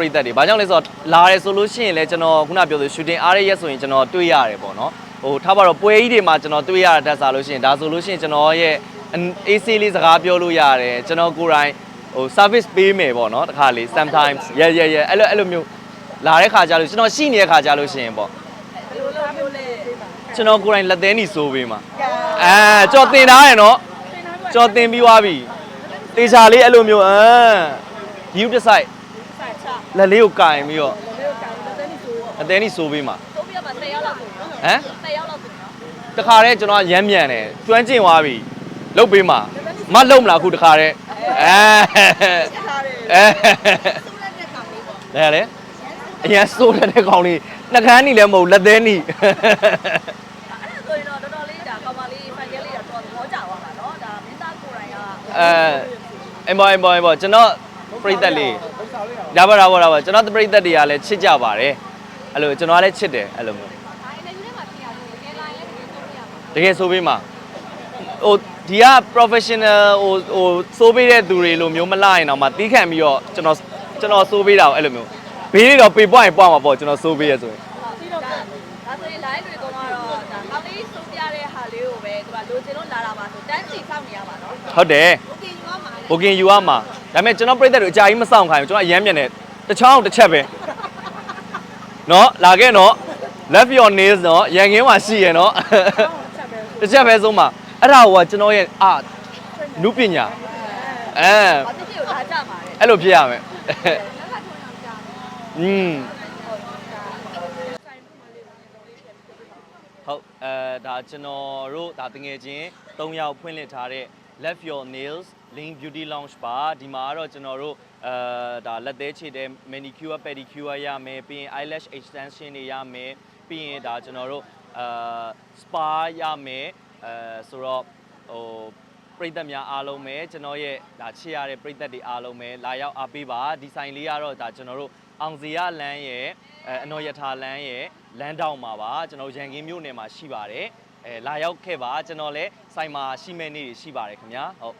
ပရိသတ်တွေဘာကြောင့်လဲဆိုတော့လာရဲဆိုလို့ရှိရင်လည်းကျွန်တော်ခုနပြောသလို shooting အားရရက်ဆိုရင်ကျွန်တော်တွေ့ရတယ်ပေါ့နော်ဟိုထားပါတော့ပွဲကြီးတွေမှာကျွန်တော်တွေ့ရတာတက်စားလို့ရှိရင်ဒါဆိုလို့ရှိရင်ကျွန်တော်ရဲ့ AC လေးစကားပြောလို့ရတယ်ကျွန်တော်ကိုယ်တိုင်ဟို service ပေးမယ်ပေါ့နော်တခါလေ sometimes yeah yeah yeah အဲ့လိုအဲ့လိုမျိုးလာတဲ့ခါကြလို့ကျွန်တော်ရှိနေတဲ့ခါကြလို့ရှိရင်ပေါ့ဘယ်လိုလုပ်မျိုးလဲကျွန်တော်ကိုယ်တိုင်လက်သေးနေစိုးပေးမှာအဲကြော်တင်ထားရယ်နော်ကြော်တင်ပြီးသွားပြီတေချာလေးအဲ့လိုမျိုးအမ် you decide ဆက်ချ လက်လေးကိုကင်ပြီးတော့ဘယ်လိုကောင်းလဲတဲ့ဆိုတော့အသေးနေစိုးပေးမှာသုံးပြပါ10ရောက်လောက်ဆိုနော်ဟမ်10ရောက်လောက်ဆိုနော်တခါတည်းကျွန်တော်ကရမ်းမြန်တယ်ကျွမ်းကျင်သွားပြီလုတ်ပေးမှာမလုံမလားအခုတခါတည်းအဲထားတယ်အဲသူ့လက်နဲ့ကောင်းလေးပေါ့လဲလေအရင်စိုးတဲ့ကောင်လေးနှကန်းနီလည်းမဟုတ်လက်သေးနီအဲ့ဒါဆိုရင်တော့တော်တော်လေးဒါကောင်မလေးဖိုင်ကလေးတော့တော်သဘောကျသွားတာနော်ဒါမင်းသားကိုယ်တိုင်ကအဲအင်ဘောအင်ဘောအင်ဘောကျွန်တော်ပြိသက်လေး ဒါပါဒါပါဒါပါကျွန်တော်တပရိသတ်တွေကလည်းချစ်ကြပါတယ်အဲ့လိုကျွန်တော်ကလည်းချစ်တယ်အဲ့လိုမျိုးတကယ်ဆိုပေးမှာဟိုဒီက professional ဟိုဟိုဆိုးပေးတဲ့သူတွေလိုမျိုးမလာရင်တော့မှတီးခံပြီးတော့ကျွန်တော်ကျွန်တော်ဆိုးပေးတာကိုအဲ့လိုမျိုးဘေးတွေတော့ပေပွားရင်ပွားမှာပေါ့ကျွန်တော်ဆိုးပေးရဆိုရင်ဒါဆိုရင် live တွေကတော့ဒါကောင်းလေးဆိုးပြတဲ့ဟာလေးကိုပဲသူကလိုချင်လို့လာတာပါဆိုတန်းစီဖောက်နေရပါတော့ဟုတ်တယ် booking ယူရမှာ booking ယူရမှာ ဒါပေမဲ့ကျွန်တော်ပြိသက်တွေအကြာကြီးမဆောင်ခိုင်းဘူးကျွန်တော်အရမ်းမြန်တယ်တစ်ချောင်းတစ်ချက်ပဲနော်လာခဲ့နော် left your nails နော်ရန်ကင်းမှာရှိရယ်နော်တစ်ချက်ပဲဆုံးမှာအဲ့ဒါကကျွန်တော်ရဲ့အာနုပညာအဲဘာဖြစ်ဖြစ်ကိုလာကြမှာလေအဲ့လိုဖြစ်ရမယ်လက်ကထုံးအောင်ကြာတယ်อืมဆိုင်မှုမလေးတော့တော်လေးပြန်ပြီးပြပါဟုတ်အဲဒါကျွန်တော်တို့ဒါတငယ်ချင်း၃ယောက်ဖွင့်လှစ်ထားတဲ့ Left Your Nails Link Beauty Lounge ပါဒီမှာကတော့ကျွန်တော်တို့အဲဒါလက်သေးခြေတဲ့ manicure pedicure ရမယ်ပြီးရင် eyelash extension တွေရမယ်ပြီးရင်ဒါကျွန်တော်တို့အဲ spa ရမယ်အဲဆိုတော့ဟိုပရိသတ်များအားလုံးပဲကျွန်တော်ရဲ့ဒါချစ်ရတဲ့ပရိသတ်တွေအားလုံးပဲလာရောက်အားပေးပါဒီဆိုင်လေးကတော့ဒါကျွန်တော်တို့အောင်စရာလမ်းရဲ့အဲအနော်ယထာလမ်းရဲ့လမ်းတောင်မှာပါကျွန်တော်ရန်ကင်းမြို့နယ်မှာရှိပါတယ် အဲလာရောက်ခဲ့ပါကျွန်တော်လည်းဆိုင်မှာရှိမဲ့နေ့တွေရှိပါတယ်ခင်ဗျာဟုတ်